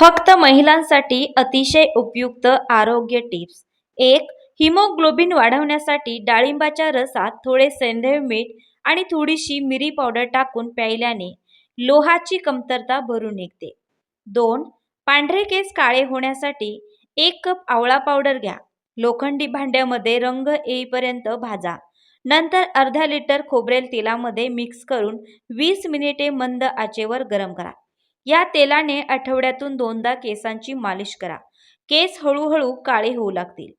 फक्त महिलांसाठी अतिशय उपयुक्त आरोग्य टिप्स. एक हिमोग्लोबिन वाढवण्यासाठी डाळिंबाच्या रसात थोडे सैंधव मीठ आणि थोडीशी मिरी पावडर टाकून प्यायल्याने लोहाची कमतरता भरून निघते. दोन पांढरे केस काळे होण्यासाठी एक कप आवळा पावडर घ्या. लोखंडी भांड्यामध्ये रंग येईपर्यंत भाजा. नंतर अर्धा लिटर खोबरेल तेलामध्ये मिक्स करून वीस मिनिटे मंद आचेवर गरम करा. या तेलाने आठवड्यातून दोनदा केसांची मालिश करा. केस हळूहळू काळे होऊ लागतील.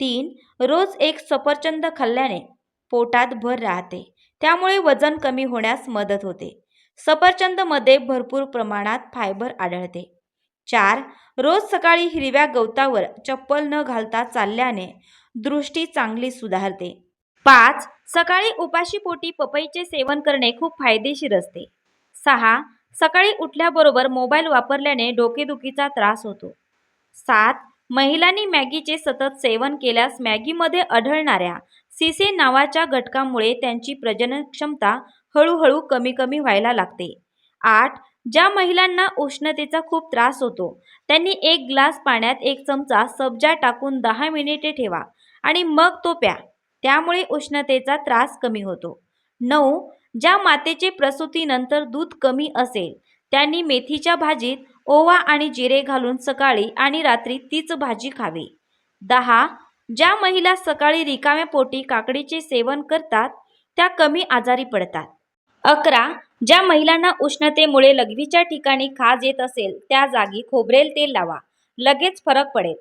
तीन रोज एक सफरचंद खाल्ल्याने पोटात भर राहते. त्यामुळे वजन कमी होण्यास मदत होते. सफरचंदमध्ये भरपूर प्रमाणात फायबर आढळते. चार रोज सकाळी हिरव्या गवतावर चप्पल न घालता चालल्याने दृष्टी चांगली सुधारते. पाच सकाळी उपाशीपोटी पपईचे सेवन करणे खूप फायदेशीर असते. सहा सकाळी उठल्याबरोबर मोबाईल वापरल्याने डोकेदुखीचा त्रास होतो. सात महिलांनी मॅगीचे सतत सेवन केल्यास मॅगीमध्ये आढळणाऱ्या सिसे नावाच्या घटकामुळे त्यांची प्रजनन क्षमता हळूहळू कमी कमी व्हायला लागते. आठ ज्या महिलांना उष्णतेचा खूप त्रास होतो त्यांनी एक ग्लास पाण्यात एक चमचा सब्जा टाकून दहा मिनिटे ठेवा आणि मग तो प्या. त्यामुळे उष्णतेचा त्रास कमी होतो. नऊ ज्या मातेचे प्रसूतीनंतर दूध कमी असेल त्यांनी मेथीच्या भाजीत ओवा आणि जिरे घालून सकाळी आणि रात्री तीच भाजी खावी. दहा ज्या महिला सकाळी रिकाम्या पोटी काकडीचे सेवन करतात त्या कमी आजारी पडतात. अकरा ज्या महिलांना उष्णतेमुळे लघवीच्या ठिकाणी खाज येत असेल त्या जागी खोबरेल तेल लावा लगेच फरक पडेल.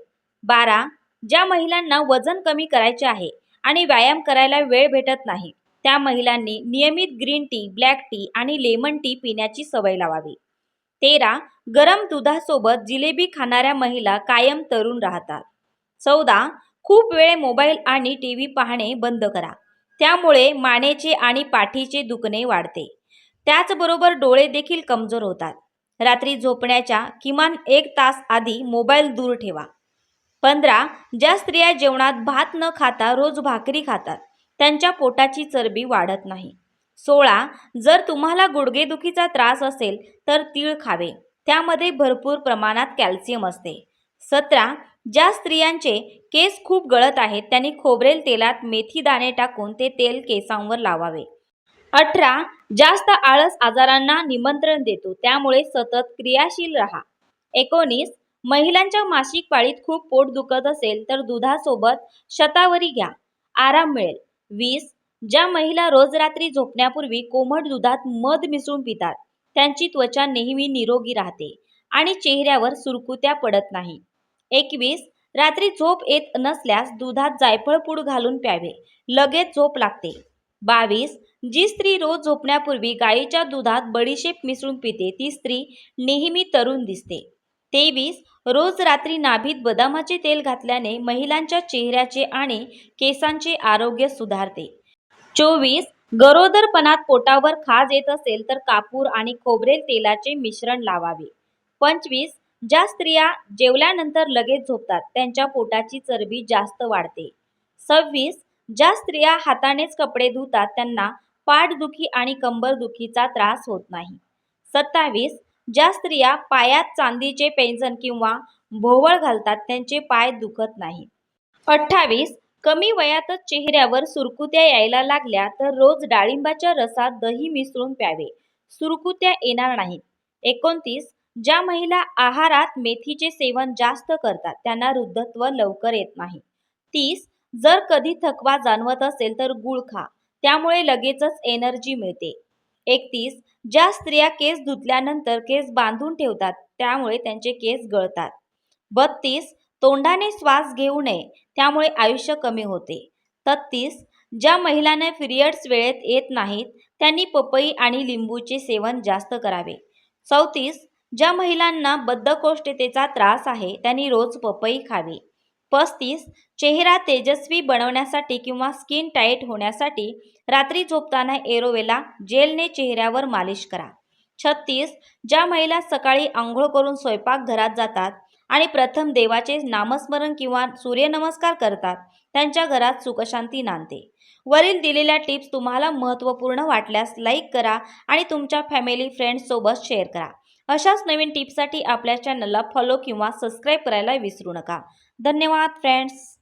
बारा ज्या महिलांना वजन कमी करायचे आहे आणि व्यायाम करायला वेळ भेटत नाही त्या महिलांनी नियमित ग्रीन टी ब्लॅक टी आणि लेमन टी पिण्याची सवय लावावी. तेरा गरम दुधासोबत जिलेबी खाणाऱ्या महिला कायम तरुण राहतात. चौदा खूप वेळ मोबाईल आणि टी व्ही पाहणे बंद करा. त्यामुळे मानेचे आणि पाठीचे दुखणे वाढते. त्याचबरोबर डोळे देखील कमजोर होतात. रात्री झोपण्याच्या किमान एक तास आधी मोबाईल दूर ठेवा. पंधरा ज्या स्त्रिया जेवणात भात न खाता रोज भाकरी खातात त्यांच्या पोटाची चरबी वाढत नाही. सोळा जर तुम्हाला गुडघेदुखीचा त्रास असेल तर तीळ खावे. त्यामध्ये भरपूर प्रमाणात कॅल्शियम असते. सतरा ज्या स्त्रियांचे केस खूप गळत आहेत त्यांनी खोबरेल तेलात मेथी दाणे टाकून ते तेल केसांवर लावावे. अठरा जास्त आळस आजारांना निमंत्रण देतो त्यामुळे सतत क्रियाशील राहा. एकोणीस महिलांच्या मासिक पाळीत खूप पोट दुखत असेल तर दुधासोबत शतावरी घ्या. आराम मिळेल. वीस ज्या महिला रोज रात्री झोपण्यापूर्वी कोमट दुधात मध मिसळून पितात त्यांची त्वचा नेहमी निरोगी राहते आणि चेहऱ्यावर सुरकुत्या पडत नाही. एकवीस रात्री झोप येत नसल्यास दुधात जायफळ पूड घालून प्यावे लगेच झोप लागते. बावीस जी स्त्री रोज झोपण्यापूर्वी गाईच्या दुधात बडीशेप मिसळून पिते ती स्त्री नेहमी तरुण दिसते. तेवीस रोज रात्री नाभीत बदामाचे तेल घातल्याने महिलांच्या चेहऱ्याचे आणि केसांचे आरोग्य सुधारते. चोवीस गरोदरपणात पोटावर खाज येत असेल तर कापूर आणि खोबरेल तेलाचे मिश्रण लावावे. पंचवीस ज्या स्त्रिया जेवल्यानंतर लगेच झोपतात त्यांच्या पोटाची चरबी जास्त वाढते. सव्वीस ज्या स्त्रिया हातानेच कपडे धुतात त्यांना पाठदुखी आणि कंबरदुखीचा त्रास होत नाही. सत्तावीस ज्या स्त्रिया पायात चांदीचे पैंजण किंवा भोवळ घालतात त्यांचे पाय दुखत नाही अठ्ठावीस कमी वयातच चेहऱ्यावर सुरकुत्या यायला लागल्या तर रोज डाळिंबाच्या रसात दही मिसळून प्यावे. सुरकुत्या येणार नाहीत. एकोणतीस ज्या महिला आहारात मेथीचे सेवन जास्त करतात त्यांना वृद्धत्व लवकर येत नाही. तीस जर कधी थकवा जाणवत असेल तर गुळ खा त्यामुळे लगेचच एनर्जी मिळते. एकतीस ज्या स्त्रिया केस धुतल्यानंतर केस बांधून ठेवतात त्यामुळे त्यांचे केस गळतात. बत्तीस तोंडाने श्वास घेऊ नये त्यामुळे आयुष्य कमी होते. तत्तीस ज्या महिलांना पिरियड्स वेळेत येत नाहीत त्यांनी पपई आणि लिंबूचे सेवन जास्त करावे. चौतीस ज्या महिलांना बद्धकोष्ठतेचा त्रास आहे त्यांनी रोज पपई खावी. पस्तीस चेहरा तेजस्वी बनवण्यासाठी किंवा स्किन टाईट होण्यासाठी रात्री झोपताना एरोवेला जेलने चेहऱ्यावर मालिश करा. छत्तीस ज्या महिला सकाळी आंघोळ करून स्वयंपाकघरात जातात आणि प्रथम देवाचे नामस्मरण किंवा सूर्यनमस्कार करतात त्यांच्या घरात सुखशांती नांदते. वरील दिलेल्या टिप्स तुम्हाला महत्त्वपूर्ण वाटल्यास लाईक करा आणि तुमच्या फॅमिली फ्रेंड्ससोबत शेअर करा. अशाच नवीन टिप्ससाठी आपल्या चॅनलला फॉलो किंवा सबस्क्राईब करायला विसरू नका. धन्यवाद फ्रेंड्स